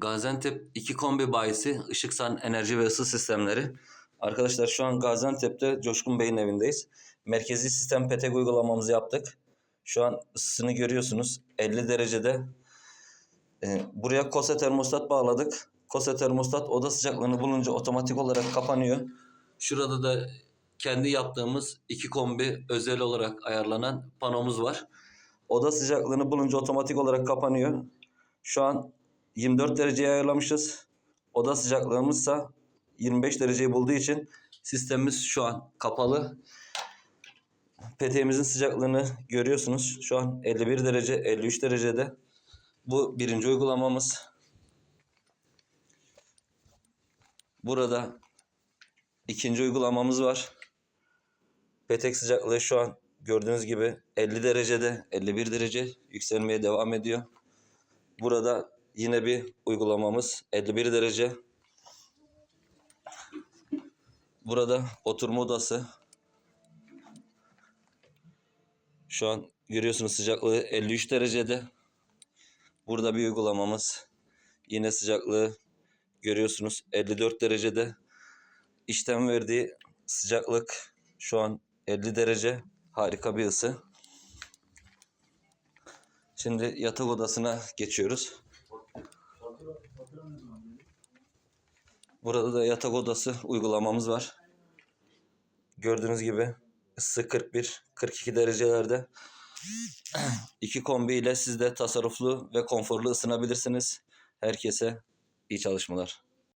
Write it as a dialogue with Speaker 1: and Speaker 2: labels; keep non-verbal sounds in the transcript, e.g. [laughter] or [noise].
Speaker 1: Gaziantep 2 kombi bayisi Işıksan Enerji ve Isı Sistemleri. Arkadaşlar şu an Gaziantep'te Coşkun Bey'in evindeyiz. Merkezi sistem petek uygulamamızı yaptık. Şu an ısısını görüyorsunuz 50 derecede. Ee, buraya Kose termostat bağladık. Kose termostat oda sıcaklığını bulunca otomatik olarak kapanıyor. Şurada da kendi yaptığımız iki kombi özel olarak ayarlanan panomuz var. Oda sıcaklığını bulunca otomatik olarak kapanıyor. Şu an 24 dereceye ayarlamışız. Oda sıcaklığımızsa 25 dereceyi bulduğu için sistemimiz şu an kapalı. Peteğimizin sıcaklığını görüyorsunuz. Şu an 51 derece, 53 derecede. Bu birinci uygulamamız. Burada ikinci uygulamamız var. Petek sıcaklığı şu an gördüğünüz gibi 50 derecede, 51 derece yükselmeye devam ediyor. Burada yine bir uygulamamız 51 derece. Burada oturma odası. Şu an görüyorsunuz sıcaklığı 53 derecede. Burada bir uygulamamız. Yine sıcaklığı görüyorsunuz 54 derecede. İşlem verdiği sıcaklık şu an 50 derece. Harika bir ısı. Şimdi yatak odasına geçiyoruz. Burada da yatak odası uygulamamız var. Gördüğünüz gibi ısı 41-42 derecelerde. [clears throat] İki kombi ile siz de tasarruflu ve konforlu ısınabilirsiniz. Herkese iyi çalışmalar.